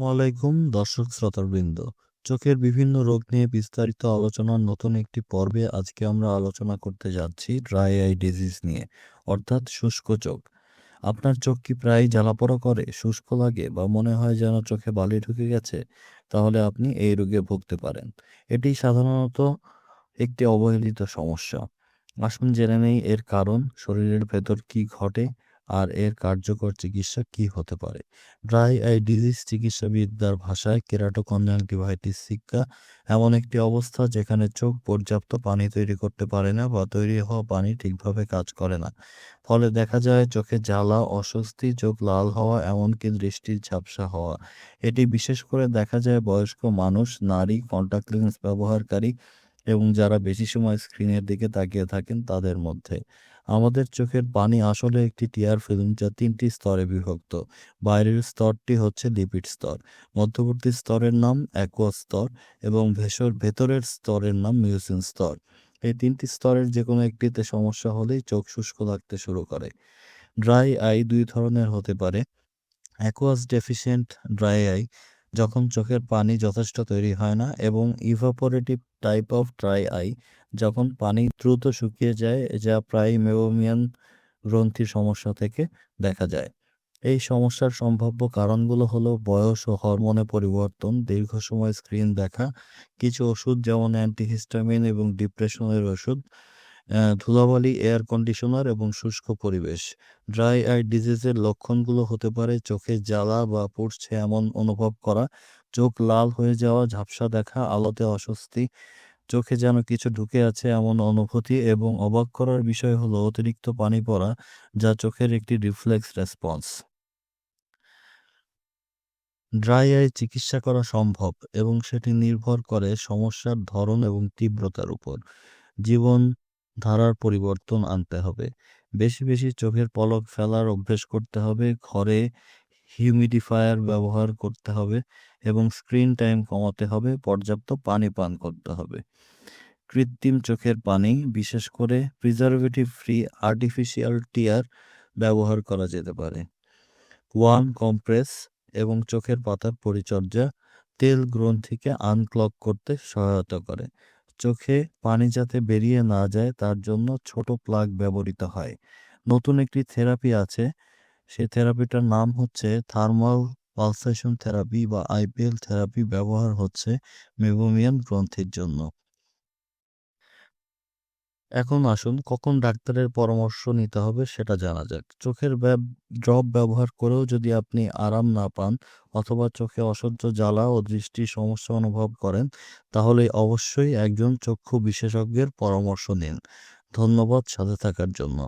ওয়ালাইকুম দর্শক শ্রোতাবৃন্দ। চোখের বিভিন্ন রোগ নিয়ে বিস্তারিত আলোচনার নতুন একটি পর্বে আজকে আমরা আলোচনা করতে যাচ্ছি ড্রাই আই ডিজিজ নিয়ে, অর্থাৎ শুষ্ক চোখ। আপনার চোখ কি প্রায় জ্বালাপোড়া করে, শুষ্ক লাগে বা মনে হয় যেন চোখে বালি ঢুকে গেছে? তাহলে আপনি এই রোগে ভুগতে পারেন। এটি সাধারণত একটি অবহেলিত সমস্যা। আসুন জেনে নেই এর কারণ, শরীরের ভেতর কি ঘটে আর এর কার্যকর চিকিৎসা কি হতে পারে? ড্রাই আই ডিজিজ চিকিৎসাবিদ্যার ভাষায় কেরাটোকনজাংটিভাইটিস শিক্ষা এমন একটি অবস্থা যেখানে চোখ পর্যাপ্ত পানি তৈরি করতে পারে না বা তৈরি হওয়া পানি ঠিকভাবে কাজ করে না। ফলে দেখা যায় চোখে জ্বালা, অস্বস্তি, চোখ লাল হওয়া এমনকি দৃষ্টির ঝাপসা হওয়া। এটি বিশেষ করে দেখা যায় বয়স্ক মানুষ, নারী, কন্টাক্ট লেন্স ব্যবহারকারী এবং যারা বেশি সময় স্ক্রিনের দিকে তাকিয়ে থাকেন তাদের মধ্যে। আমাদের চোখের পানি আসলে একটি টিয়ার ফিল্ম যা তিনটি স্তরে বিভক্ত। বাইরের স্তরটি হচ্ছে লিপিড স্তর, মধ্যবর্তী স্তরের নাম অ্যাকোয়া স্তর এবং ভেসর, ভেতরের স্তরের নাম মিউসিন স্তর। এই তিনটি স্তরের যে কোনো একটিতে সমস্যা হলেই চোখ শুষ্ক লাগতে শুরু করে। ড্রাই আই দুই ধরনের হতে পারে। অ্যাকোয়াস ডেফিসিয়েন্ট ড্রাই আই যখন চোখের পানি যথেষ্ট তৈরি হয় না এবং evaporative type of dry eye যখন পানি দ্রুত শুকিয়ে যায়, যা প্রায় মেবোমিয়ান গ্রন্থির সমস্যা থেকে দেখা যায়। এই সমস্যার সম্ভাব্য কারণগুলো হলো বয়স ও হরমোনে পরিবর্তন, দীর্ঘ সময় স্ক্রিন দেখা, কিছু ওষুধ যেমন অ্যান্টিহিস্টামিন এবং ডিপ্রেশনের ওষুধ ধুলাবালি এয়ার কন্ডিশনার এবং শুষ্ক পরিবেশ। ড্রাই আই ডিজিজের লক্ষণগুলো হতে পারে চোখে জ্বালা বা পড়ছে এমন অনুভব করা। চোখ লাল হয়ে যাওয়া, ঝাপসা দেখা, আলোতে অস্বস্তি, চোখে যেন কিছু ঢুকে আছে এমন অনুভূতি এবং অবাক করার বিষয় হলো অতিরিক্ত পানি পড়া, যা চোখের একটি রিফ্লেক্স রেসপন্স ড্রাই আই চিকিৎসা করা সম্ভব এবং সেটি নির্ভর করে সমস্যার ধরন এবং তীব্রতার উপর। জীবন ধারার পরিবর্তন আনতে হবে। বেশি বেশি চোখের পলক ফেলার অভ্যেস করতে হবে, ঘরে হিউমিডিফায়ার ব্যবহার করতে হবে এবং স্ক্রিন টাইম কমাতে হবে, পর্যাপ্ত পানি পান করতে হবে। কৃত্রিম চোখের পানি, বিশেষ করে প্রিজারভেটিভ ফ্রি আর্টিফিশিয়াল টিয়ার ব্যবহার করা যেতে পারে। ওয়ান কম্প্রেস এবং চোখের পাতার পরিচর্যা তেল গ্রন্থিকে আনক্লগ করতে সহায়তা করে। চোখে পানি যাতে বেরিয়ে না যায়, তার জন্য ছোট প্লাগ ব্যবহৃত হয়। নতুন একটি থেরাপি আছে। সেই থেরাপিটার নাম হচ্ছে থার্মাল পালসেশন থেরাপি বা আইপিএল থেরাপি ব্যবহার হচ্ছে মেবোমিয়ান গ্রন্থির জন্য। এখন আসুন, কখন ডাক্তারের পরামর্শ নিতে হবে সেটা জানা যাক। চোখের ড্রপ ব্যবহার করেও যদি আপনি আরাম না পান অথবা চোখে অসহ্য জ্বালা ও দৃষ্টির সমস্যা অনুভব করেন, তাহলে অবশ্যই একজন চক্ষু বিশেষজ্ঞের পরামর্শ নিন। ধন্যবাদ সাথে থাকার জন্য।